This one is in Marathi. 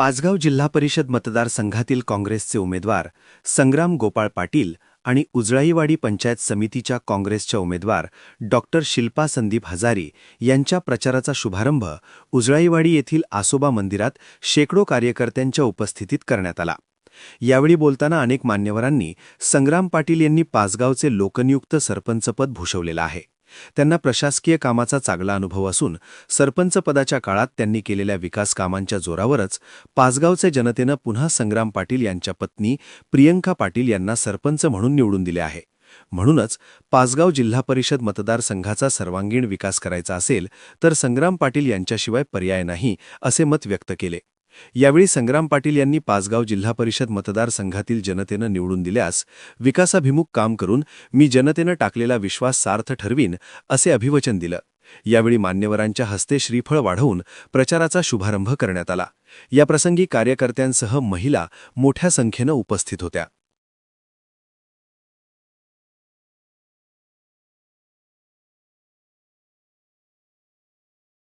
पाचगाव जिल्हा परिषद मतदारसंघातील काँग्रेसचे उमेदवार संग्राम गोपाळ पाटील आणि उजळाईवाडी पंचायत समितीच्या काँग्रेसच्या उमेदवार डॉक्टर शिल्पा संदीप हजारी यांच्या प्रचाराचा शुभारंभ उजळाईवाडी येथील आसोबा मंदिरात शेकडो कार्यकर्त्यांच्या उपस्थितीत करण्यात आला. यावेळी बोलताना अनेक मान्यवरांनी संग्राम पाटील यांनी पाचगावचे लोकनियुक्त सरपंचपद भूषवलेलं आहे. त्यांना प्रशासकीय कामाचा चांगला अनुभव असून सरपंच पदाच्या काळात त्यांनी केलेल्या विकास कामांच्या जोरावरच पाचगावचे जनतेनं पुन्हा संग्राम पाटील यांच्या पत्नी प्रियंका पाटील यांना सरपंच म्हणून निवडून दिले आहे. म्हणूनच पाचगाव जिल्हा परिषद मतदारसंघाचा सर्वांगीण विकास करायचा असेल तर संग्राम पाटील यांच्याशिवाय पर्याय नाही असे मत व्यक्त केले. यावेळी संग्राम पाटील यांनी पाचगाव जिल्हा परिषद मतदारसंघातील जनतेनं निवडून दिल्यास विकासाभिमुख काम करून मी जनतेनं टाकलेला विश्वास सार्थ ठरवीन असे अभिवचन दिलं. यावेळी मान्यवरांच्या हस्ते श्रीफळ वाढवून प्रचाराचा शुभारंभ करण्यात आला. याप्रसंगी कार्यकर्त्यांसह महिला मोठ्या संख्येनं उपस्थित होत्या.